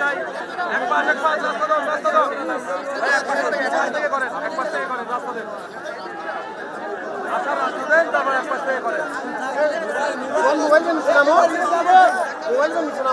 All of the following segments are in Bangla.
যাই। এক পাশ এক পাশ রাস্তা দাও রাস্তা দাও। এক পাশ থেকে এক পাশ থেকে করেন এক পাশ থেকে করেন রাস্তা দেন রাস্তা দেন তারপর এক পাশ থেকে করেন। মোবাইল জানিস না মোবাইল জানিস না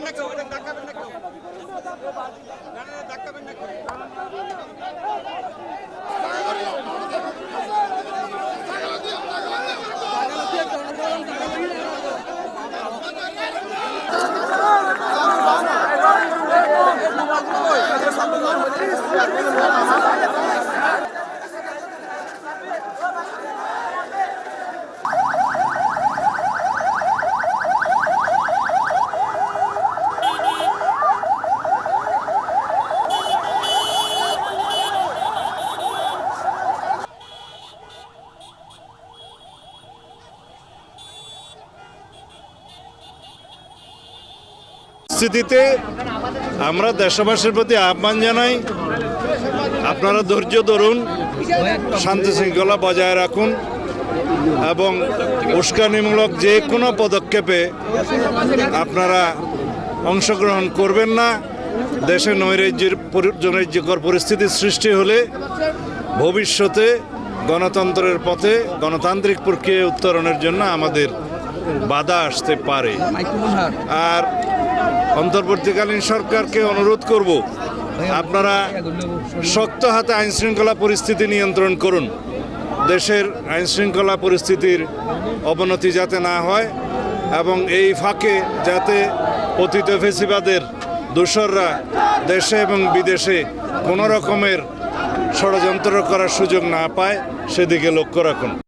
না স্থিতিতে আমরা দেশবাসীর প্রতি আহ্বান জানাই। আপনারা ধৈর্য ধরুন, শান্তি শৃঙ্খলা বজায় রাখুন এবং উস্কানিমূলক যে কোনো পদক্ষেপে আপনারা অংশগ্রহণ করবেন না। দেশে নৈরাজ্যের নৈরাজ্যকর পরিস্থিতি সৃষ্টি হলে ভবিষ্যতে গণতন্ত্রের পথে গণতান্ত্রিক প্রক্রিয়া উত্তরণের জন্য আমাদের বাধা আসতে পারে। আর অন্তর্বর্তীকালীন সরকারকে অনুরোধ করব, আপনারা শক্ত হাতে আইন শৃঙ্খলা পরিস্থিতি নিয়ন্ত্রণ করুন। দেশের আইন শৃঙ্খলা পরিস্থিতির অবনতি যাতে না হয় এবং এই ফাঁকে যাতে অতীত ফেসিবাদের দোসররা দেশে এবং বিদেশে কোনো রকমের ষড়যন্ত্র করার সুযোগ না পায়, সেদিকে লক্ষ্য রাখুন।